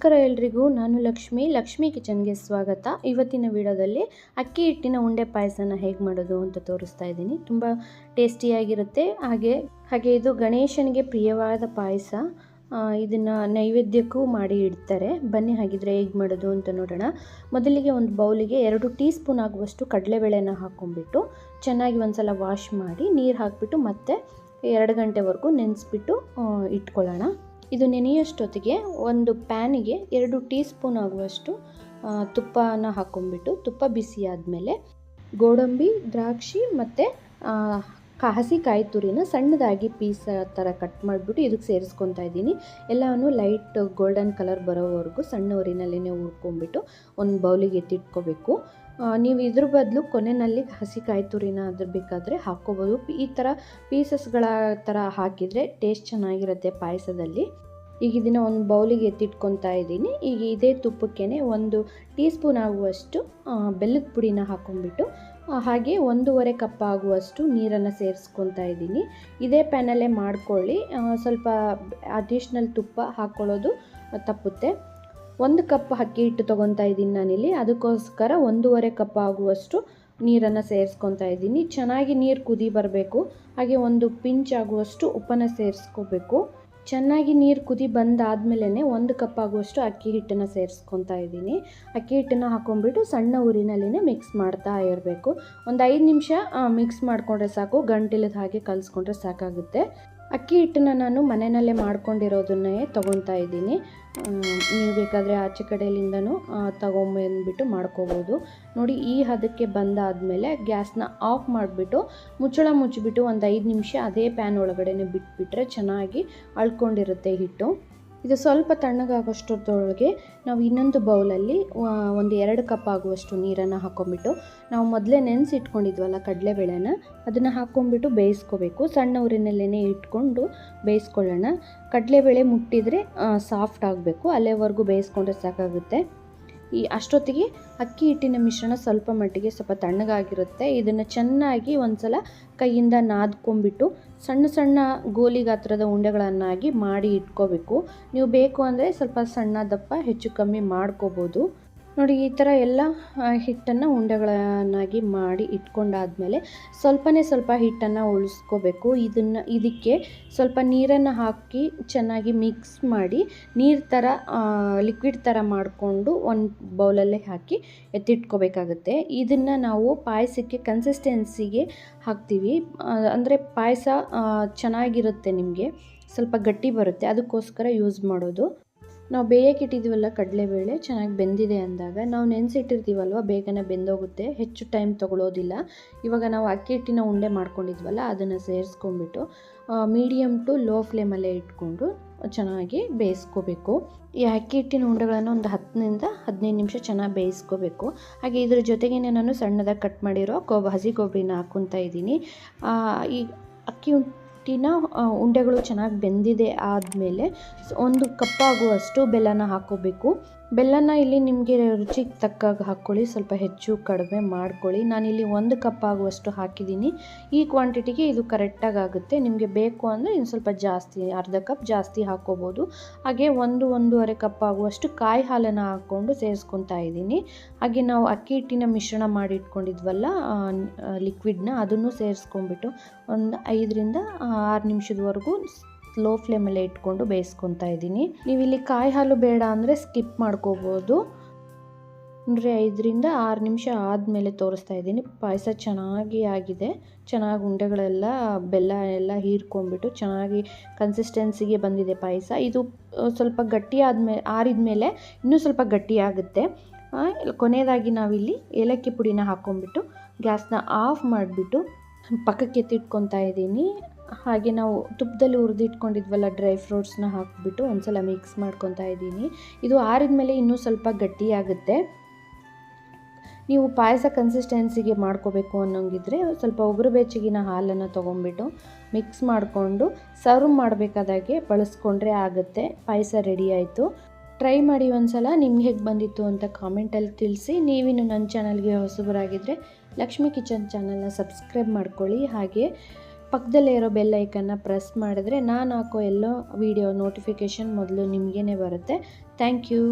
ನಮಸ್ಕಾರ ಎಲ್ರಿಗೂ, ನಾನು ಲಕ್ಷ್ಮಿ. ಲಕ್ಷ್ಮಿ ಕಿಚನ್ಗೆ ಸ್ವಾಗತ. ಇವತ್ತಿನ ವಿಡಿಯೋದಲ್ಲಿ ಅಕ್ಕಿ ಹಿಟ್ಟಿನ ಉಂಡೆ ಪಾಯಸನ ಹೇಗೆ ಮಾಡೋದು ಅಂತ ತೋರಿಸ್ತಾ ಇದ್ದೀನಿ. ತುಂಬ ಟೇಸ್ಟಿಯಾಗಿರುತ್ತೆ. ಹಾಗೆ ಹಾಗೆ ಇದು ಗಣೇಶನಿಗೆ ಪ್ರಿಯವಾದ ಪಾಯಸ. ಇದನ್ನು ನೈವೇದ್ಯಕ್ಕೂ ಮಾಡಿ ಇಡ್ತಾರೆ. ಬನ್ನಿ ಹಾಗಿದ್ರೆ ಹೇಗೆ ಮಾಡೋದು ಅಂತ ನೋಡೋಣ. ಮೊದಲಿಗೆ ಒಂದು ಬೌಲಿಗೆ ಎರಡು ಟೀ ಸ್ಪೂನ್ ಆಗುವಷ್ಟು ಕಡಲೆಬೇಳೆನ ಹಾಕ್ಕೊಂಡ್ಬಿಟ್ಟು ಚೆನ್ನಾಗಿ ಒಂದ್ಸಲ ವಾಶ್ ಮಾಡಿ ನೀರು ಹಾಕಿಬಿಟ್ಟು ಮತ್ತೆ ಎರಡು ಗಂಟೆವರೆಗೂ ನೆನೆಸ್ಬಿಟ್ಟು ಇಟ್ಕೊಳ್ಳೋಣ. ಇದು ನೆನೆಯೋಷ್ಟೊತ್ತಿಗೆ ಒಂದು ಪ್ಯಾನಿಗೆ ಎರಡು ಟೀ ಸ್ಪೂನ್ ಆಗುವಷ್ಟು ತುಪ್ಪನ ಹಾಕ್ಕೊಂಡ್ಬಿಟ್ಟು ತುಪ್ಪ ಬಿಸಿ ಆದಮೇಲೆ ಗೋಡಂಬಿ, ದ್ರಾಕ್ಷಿ ಮತ್ತು ಹಸಿ ಕಾಯಿ ತುರಿನ ಸಣ್ಣದಾಗಿ ಪೀಸ್ ಥರ ಕಟ್ ಮಾಡಿಬಿಟ್ಟು ಇದಕ್ಕೆ ಸೇರಿಸ್ಕೊತಾ ಇದ್ದೀನಿ. ಎಲ್ಲವನ್ನು ಲೈಟ್ ಗೋಲ್ಡನ್ ಕಲರ್ ಬರೋವರೆಗೂ ಸಣ್ಣ ಊರಿನಲ್ಲಿನೇ ಹುರ್ಕೊಂಬಿಟ್ಟು ಒಂದು ಬೌಲಿಗೆ ಎತ್ತಿಟ್ಕೋಬೇಕು. ನೀವು ಇದ್ರ ಬದಲು ಕೊನೆಯಲ್ಲಿ ಹಸಿ ಕಾಯಿ ತುರಿನ ಅದ್ರ ಬೇಕಾದರೆ ಹಾಕ್ಕೋಬೋದು. ಈ ಥರ ಪೀಸಸ್ಗಳ ಥರ ಹಾಕಿದರೆ ಟೇಸ್ಟ್ ಚೆನ್ನಾಗಿರುತ್ತೆ ಪಾಯಸದಲ್ಲಿ. ಈಗ ಇದನ್ನು ಒಂದು ಬೌಲಿಗೆ ಎತ್ತಿಟ್ಕೊತಾ ಇದ್ದೀನಿ. ಈಗ ಇದೇ ತುಪ್ಪಕ್ಕೆ ಒಂದು ಟೀ ಸ್ಪೂನ್ ಆಗುವಷ್ಟು ಬೆಲ್ಲದ ಪುಡಿನ ಹಾಕ್ಕೊಂಡ್ಬಿಟ್ಟು ಹಾಗೆ ಒಂದೂವರೆ ಕಪ್ ಆಗುವಷ್ಟು ನೀರನ್ನು ಸೇರಿಸ್ಕೊತಾ ಇದ್ದೀನಿ. ಇದೇ ಪ್ಯಾನಲ್ಲೇ ಮಾಡ್ಕೊಳ್ಳಿ. ಸ್ವಲ್ಪ ಅಡಿಷ್ನಲ್ ತುಪ್ಪ ಹಾಕ್ಕೊಳ್ಳೋದು ತಪ್ಪುತ್ತೆ. ಒಂದು ಕಪ್ ಅಕ್ಕಿ ಹಿಟ್ಟು ತೊಗೊತಾ ಇದ್ದೀನಿ ನಾನಿಲ್ಲಿ. ಅದಕ್ಕೋಸ್ಕರ ಒಂದೂವರೆ ಕಪ್ ಆಗುವಷ್ಟು ನೀರನ್ನು ಸೇರಿಸ್ಕೊತಾ ಇದ್ದೀನಿ. ಚೆನ್ನಾಗಿ ನೀರು ಕುದಿ ಬರಬೇಕು. ಹಾಗೆ ಒಂದು ಪಿಂಚ್ ಆಗುವಷ್ಟು ಉಪ್ಪನ್ನು ಸೇರಿಸ್ಕೋಬೇಕು. ಚೆನ್ನಾಗಿ ನೀರು ಕುದಿ ಬಂದಾದಮೇಲೆ ಒಂದು ಕಪ್ ಆಗುವಷ್ಟು ಅಕ್ಕಿ ಹಿಟ್ಟನ್ನು ಸೇರಿಸ್ಕೊತಾ ಇದ್ದೀನಿ. ಅಕ್ಕಿ ಹಿಟ್ಟನ್ನು ಹಾಕೊಂಡ್ಬಿಟ್ಟು ಸಣ್ಣ ಊರಿನಲ್ಲಿನೇ ಮಿಕ್ಸ್ ಮಾಡ್ತಾ ಇರಬೇಕು. ಒಂದು ಐದು ನಿಮಿಷ ಮಿಕ್ಸ್ ಮಾಡಿಕೊಂಡ್ರೆ ಸಾಕು. ಗಂಟಿಲದ ಹಾಗೆ ಕಲಿಸ್ಕೊಂಡ್ರೆ ಸಾಕಾಗುತ್ತೆ. ಅಕ್ಕಿ ಹಿಟ್ಟನ್ನು ನಾನು ಮನೆಯಲ್ಲೇ ಮಾಡ್ಕೊಂಡಿರೋದನ್ನೇ ತೊಗೊತಾ ಇದ್ದೀನಿ. ನೀವು ಬೇಕಾದರೆ ಆಚೆ ಕಡೆಯಿಂದನೂ ತೊಗೊಂಬಂದ್ಬಿಟ್ಟು ಮಾಡ್ಕೋಬೋದು. ನೋಡಿ, ಈ ಹದಕ್ಕೆ ಬಂದಾದಮೇಲೆ ಗ್ಯಾಸ್ನ ಆಫ್ ಮಾಡಿಬಿಟ್ಟು ಮುಚ್ಚಳ ಮುಚ್ಚಿಬಿಟ್ಟು ಒಂದು ಐದು ನಿಮಿಷ ಅದೇ ಪ್ಯಾನ್ ಒಳಗಡೆ ಬಿಟ್ಬಿಟ್ರೆ ಚೆನ್ನಾಗಿ ಅಳ್ಕೊಂಡಿರುತ್ತೆ ಹಿಟ್ಟು. ಇದು ಸ್ವಲ್ಪ ತಣ್ಣಗಾಗೋಷ್ಟೊತ್ತೊಳಗೆ ನಾವು ಇನ್ನೊಂದು ಬೌಲಲ್ಲಿ ಒಂದು ಎರಡು ಕಪ್ ಆಗುವಷ್ಟು ನೀರನ್ನು ಹಾಕೊಂಬಿಟ್ಟು ನಾವು ಮೊದಲೇ ನೆನೆಸಿಟ್ಕೊಂಡಿದ್ವಲ್ಲ ಕಡಲೆಬೇಳೆನ, ಅದನ್ನು ಹಾಕ್ಕೊಂಬಿಟ್ಟು ಬೇಯಿಸ್ಕೋಬೇಕು. ಸಣ್ಣ ಊರಿನಲ್ಲೇ ಇಟ್ಕೊಂಡು ಬೇಯಿಸ್ಕೊಳ್ಳೋಣ. ಕಡಲೆಬೇಳೆ ಮುಟ್ಟಿದರೆ ಸಾಫ್ಟ್ ಆಗಬೇಕು. ಅಲ್ಲೇವರೆಗೂ ಬೇಯಿಸ್ಕೊಂಡ್ರೆ ಸಾಕಾಗುತ್ತೆ. ಈ ಅಷ್ಟೊತ್ತಿಗೆ ಅಕ್ಕಿ ಹಿಟ್ಟಿನ ಮಿಶ್ರಣ ಸ್ವಲ್ಪ ಮಟ್ಟಿಗೆ ಸ್ವಲ್ಪ ತಣ್ಣಗಾಗಿರುತ್ತೆ. ಇದನ್ನು ಚೆನ್ನಾಗಿ ಒಂದ್ಸಲ ಕೈಯಿಂದ ನಾದ್ಕೊಂಬಿಟ್ಟು ಸಣ್ಣ ಸಣ್ಣ ಗೋಲಿ ಗಾತ್ರದ ಉಂಡೆಗಳನ್ನಾಗಿ ಮಾಡಿ ಇಟ್ಕೋಬೇಕು. ನೀವು ಬೇಕು ಅಂದರೆ ಸ್ವಲ್ಪ ಸಣ್ಣ ದಪ್ಪ ಹೆಚ್ಚು ಕಮ್ಮಿ ಮಾಡ್ಕೋಬೋದು. ನೋಡಿ, ಈ ಥರ ಎಲ್ಲ ಹಿಟ್ಟನ್ನು ಉಂಡೆಗಳನ್ನಾಗಿ ಮಾಡಿ ಇಟ್ಕೊಂಡಾದಮೇಲೆ ಸ್ವಲ್ಪನೇ ಸ್ವಲ್ಪ ಹಿಟ್ಟನ್ನು ಉಳಿಸ್ಕೋಬೇಕು. ಇದನ್ನು, ಇದಕ್ಕೆ ಸ್ವಲ್ಪ ನೀರನ್ನು ಹಾಕಿ ಚೆನ್ನಾಗಿ ಮಿಕ್ಸ್ ಮಾಡಿ ನೀರು ಥರ ಲಿಕ್ವಿಡ್ ಥರ ಮಾಡಿಕೊಂಡು ಒಂದು ಬೌಲಲ್ಲೇ ಹಾಕಿ ಎತ್ತಿಟ್ಕೋಬೇಕಾಗುತ್ತೆ. ಇದನ್ನು ನಾವು ಪಾಯಸಕ್ಕೆ ಕನ್ಸಿಸ್ಟೆನ್ಸಿಗೆ ಹಾಕ್ತೀವಿ. ಅಂದರೆ ಪಾಯಸ ಚೆನ್ನಾಗಿರುತ್ತೆ ನಿಮಗೆ. ಸ್ವಲ್ಪ ಗಟ್ಟಿ ಬರುತ್ತೆ. ಅದಕ್ಕೋಸ್ಕರ ಯೂಸ್ ಮಾಡೋದು. ನಾವು ಬೇಯಕ್ಕೆ ಇಟ್ಟಿದ್ದೀವಲ್ಲ ಕಡಲೆಬೇಳೆ ಚೆನ್ನಾಗಿ ಬೆಂದಿದೆ ಅಂದಾಗ ನಾವು ನೆನೆಸಿಟ್ಟಿರ್ತೀವಲ್ವ, ಬೇಗನೆ ಬೆಂದೋಗುತ್ತೆ, ಹೆಚ್ಚು ಟೈಮ್ ತೊಗೊಳೋದಿಲ್ಲ. ಇವಾಗ ನಾವು ಅಕ್ಕಿ ಹಿಟ್ಟಿನ ಉಂಡೆ ಮಾಡ್ಕೊಂಡಿದ್ವಲ್ಲ, ಅದನ್ನು ಸೇರಿಸ್ಕೊಂಡ್ಬಿಟ್ಟು ಮೀಡಿಯಮ್ ಟು ಲೋ ಫ್ಲೇಮಲ್ಲೇ ಇಟ್ಕೊಂಡು ಚೆನ್ನಾಗಿ ಬೇಯಿಸ್ಕೋಬೇಕು. ಈ ಅಕ್ಕಿ ಹಿಟ್ಟಿನ ಉಂಡೆಗಳನ್ನು ಒಂದು ಹತ್ತರಿಂದ ಹದಿನೈದು ನಿಮಿಷ ಚೆನ್ನಾಗಿ ಬೇಯಿಸ್ಕೋಬೇಕು. ಹಾಗೆ ಇದ್ರ ಜೊತೆಗೆ ನಾನು ಸಣ್ಣದಾಗಿ ಕಟ್ ಮಾಡಿರೋ ಕೊಬ್ ಹಸಿ ಕೊಬ್ಬರಿನ ಹಾಕ್ಕೊತಾ ಇದ್ದೀನಿ. ಈ ಅಕ್ಕಿ ಹಿಟ್ಟಿನ ಉಂಡೆಗಳು ಚೆನ್ನಾಗಿ ಬೆಂದಿದೆ ಆದಮೇಲೆ ಒಂದು ಕಪ್ಪಾಗುವಷ್ಟು ಬೆಲ್ಲನ ಹಾಕ್ಕೋಬೇಕು ಬೆಲ್ಲನ ಇಲ್ಲಿ ನಿಮಗೆ ರುಚಿಗೆ ತಕ್ಕಾಗ ಹಾಕ್ಕೊಳ್ಳಿ ಸ್ವಲ್ಪ ಹೆಚ್ಚು ಕಡಿಮೆ ಮಾಡ್ಕೊಳ್ಳಿ. ನಾನಿಲ್ಲಿ ಒಂದು ಕಪ್ ಆಗುವಷ್ಟು ಹಾಕಿದ್ದೀನಿ ಈ ಕ್ವಾಂಟಿಟಿಗೆ ಇದು ಕರೆಕ್ಟಾಗಿ ಆಗುತ್ತೆ. ನಿಮಗೆ ಬೇಕು ಅಂದರೆ ಇನ್ನು ಸ್ವಲ್ಪ ಜಾಸ್ತಿ, ಅರ್ಧ ಕಪ್ ಜಾಸ್ತಿ ಹಾಕ್ಕೋಬೋದು ಹಾಗೆ ಒಂದು, ಒಂದೂವರೆ ಕಪ್ ಆಗುವಷ್ಟು ಕಾಯಿ ಹಾಲನ್ನು ಹಾಕ್ಕೊಂಡು ಸೇರಿಸ್ಕೊತಾ ಇದ್ದೀನಿ. ಹಾಗೆ ನಾವು ಅಕ್ಕಿ ಹಿಟ್ಟಿನ ಮಿಶ್ರಣ ಮಾಡಿ ಇಟ್ಕೊಂಡಿದ್ವಲ್ಲ ಲಿಕ್ವಿಡ್ನ ಅದನ್ನು ಸೇರಿಸ್ಕೊಂಡ್ಬಿಟ್ಟು ಒಂದು ಐದರಿಂದ ಆರು ನಿಮಿಷದವರೆಗೂ ಲೋ ಫ್ಲೇಮಲ್ಲೇ ಇಟ್ಕೊಂಡು ಬೇಯಿಸ್ಕೊತಾ ಇದ್ದೀನಿ. ನೀವು ಇಲ್ಲಿ ಕಾಯಿ ಹಾಲು ಬೇಡ ಅಂದರೆ ಸ್ಕಿಪ್ ಮಾಡ್ಕೋಬೋದು. ಅಂದರೆ ಐದರಿಂದ ಆರು ನಿಮಿಷ ಆದಮೇಲೆ ತೋರಿಸ್ತಾ ಇದ್ದೀನಿ. ಪಾಯಸ ಚೆನ್ನಾಗಿ ಆಗಿದೆ. ಚೆನ್ನಾಗಿ ಉಂಡೆಗಳೆಲ್ಲ, ಬೆಲ್ಲ ಎಲ್ಲ ಹೀರ್ಕೊಂಡ್ಬಿಟ್ಟು ಚೆನ್ನಾಗಿ ಕನ್ಸಿಸ್ಟೆನ್ಸಿಗೆ ಬಂದಿದೆ ಪಾಯಸ. ಇದು ಸ್ವಲ್ಪ ಗಟ್ಟಿ ಆದಮೇಲೆ ಆರಿದ ಮೇಲೆ ಇನ್ನೂ ಸ್ವಲ್ಪ ಗಟ್ಟಿಯಾಗುತ್ತೆ ಕೊನೆಯದಾಗಿ ನಾವಿಲ್ಲಿ ಏಲಕ್ಕಿ ಪುಡಿನ ಹಾಕ್ಕೊಂಬಿಟ್ಟು ಗ್ಯಾಸ್ನ ಆಫ್ ಮಾಡಿಬಿಟ್ಟು ಪಕ್ಕಕ್ಕೆ ಎತ್ತಿಟ್ಕೊತಾ ಇದ್ದೀನಿ. ಹಾಗೆ ನಾವು ತುಪ್ಪದಲ್ಲಿ ಹುರಿದಿಟ್ಕೊಂಡಿದ್ವಲ್ಲ ಡ್ರೈ ಫ್ರೂಟ್ಸ್ನ ಹಾಕಿಬಿಟ್ಟು ಒಂದ್ಸಲ ಮಿಕ್ಸ್ ಮಾಡ್ಕೊತಾ ಇದ್ದೀನಿ. ಇದು ಆರಿದ ಮೇಲೆ ಇನ್ನೂ ಸ್ವಲ್ಪ ಗಟ್ಟಿಯಾಗುತ್ತೆ ನೀವು ಪಾಯಸ ಕನ್ಸಿಸ್ಟೆನ್ಸಿಗೆ ಮಾಡ್ಕೋಬೇಕು ಅನ್ನೋಂಗಿದ್ರೆ ಸ್ವಲ್ಪ ಉಗುರು ಬೆಚ್ಚಗಿನ ಹಾಲನ್ನು ತೊಗೊಂಬಿಟ್ಟು ಮಿಕ್ಸ್ ಮಾಡಿಕೊಂಡು ಸರ್ವ್ ಮಾಡಬೇಕಾದಾಗೆ ಬಳಸ್ಕೊಂಡ್ರೆ ಆಗುತ್ತೆ. ಪಾಯಸ ರೆಡಿ ಆಯಿತು. ಟ್ರೈ ಮಾಡಿ ಒಂದ್ಸಲ ನಿಮ್ಗೆ ಹೇಗೆ ಬಂದಿತ್ತು ಅಂತ ಕಾಮೆಂಟಲ್ಲಿ ತಿಳಿಸಿ. ನೀವಿನ್ನು ನನ್ನ ಚಾನಲ್ಗೆ ಹೊಸಬರಾಗಿದ್ದರೆ ಲಕ್ಷ್ಮಿ ಕಿಚನ್ ಚಾನಲ್ನ ಸಬ್ಸ್ಕ್ರೈಬ್ ಮಾಡ್ಕೊಳ್ಳಿ. ಹಾಗೆ ಪಕ್ಕದಲ್ಲೇ ಇರೋ ಬೆಲ್ ಐಕನ್ನ ಪ್ರೆಸ್ ಮಾಡಿದ್ರೆ ನಾನು ಹಾಕೋ ಎಲ್ಲೋ ವಿಡಿಯೋ ನೋಟಿಫಿಕೇಷನ್ ಮೊದಲು ನಿಮಗೇ ಬರುತ್ತೆ. Thank you